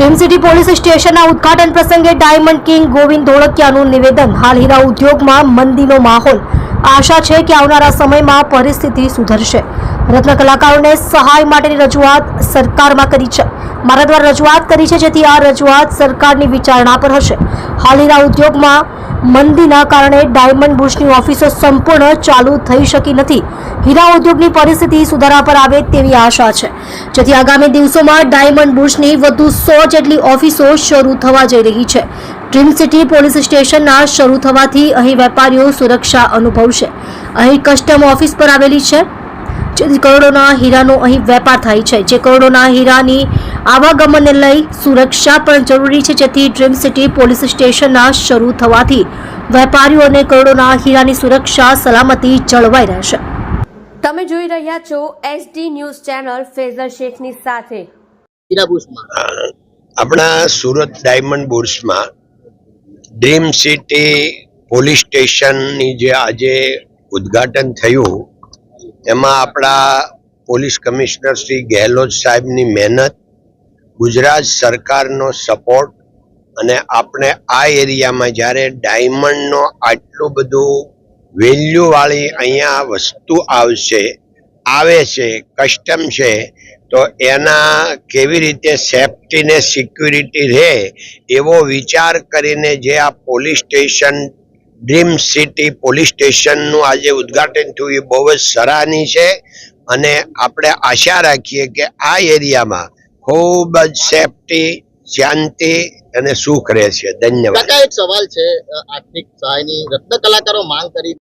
Dream city police સ્ટેશનના ઉદ્ઘાટન પ્રસંગે ડાયમંડ કિંગ ગોવિંદ ધોળકિયાનું નિવેદન. હાલ હીરા ઉદ્યોગમાં મંદીનો માહોલ. આશા છે કે આવનારા સમયમાં પરિસ્થિતિ સુધરશે. રત્ન કલાકારોને સહાય માટેની રજૂઆત સરકારમાં કરી છે. મારા દ્વારા રજૂઆત કરી છે, જેથી આ રજૂઆત સરકારની વિચારણા પર હશે. હાલ હીરા ઉદ્યોગમાં મંદીના કારણે ડાયમંડ બુશની ઓફિસો સંપૂર્ણ ચાલુ થઈ શકી નથી. હીરા ઉદ્યોગની પરિસ્થિતિ સુધારા પર આવે તેવી આશા છે. જેથી આગામી દિવસોમાં ડાયમંડ બુશની વધુ સો જેટલી ઓફિસો શરૂ થવા જઈ રહી છે. ડ્રીમ સિટી પોલીસ સ્ટેશનના શરૂ થવાથી અહીં વેપારીઓ સુરક્ષા અનુભવશે. અહીં કસ્ટમ ઓફિસ પર આવેલી છે. જેથી કરોડોના હીરાનો અહીં વેપાર થાય છે જે કરોડોના હીરાની આવાગમનને લઈ સુરક્ષા પણ જરૂરી છે જેથી ડ્રીમ સિટી પોલીસ સ્ટેશનના શરૂ થવાથી વેપારીઓને કરોડોના હીરાની સુરક્ષા સલામતી જળવાઈ રહેશે. તમે જોઈ રહ્યા છો એસડી ન્યૂઝ ચેનલ ફેઝર શેખની સાથે. આપણા સુરત ડાયમંડ બુર્સમાં ડ્રીમ સિટી પોલીસ સ્ટેશનની જે આજે ઉદ્ઘાટન થયું એમાં આપણા પોલીસ કમિશનર શ્રી ગેહલોત સાહેબની મહેનત, ગુજરાત સરકારનો સપોર્ટ અને આપણે આ એરિયામાં જ્યારે ડાયમંડનો આટલું બધું વેલ્યુવાળી અહીંયા વસ્તુ આવશે, આવે છે, કસ્ટમ છે, તો એના કેવી રીતે સેફટી ને સિક્યુરિટી રહે એવો વિચાર કરીને જે આ police station dream city police સ્ટેશનનું આજે ઉદ્ઘાટન થયું. એ બહુ જ સરાહની છે અને આપણે આશા રાખીએ કે આ એરિયામાં ખૂબ જ સેફટી શાંતિ અને સુખ રહેશે. ધન્યવાદ. એક સવાલ છે. આર્થિક સહાયની રત્ન કલાકારો માંગ કરી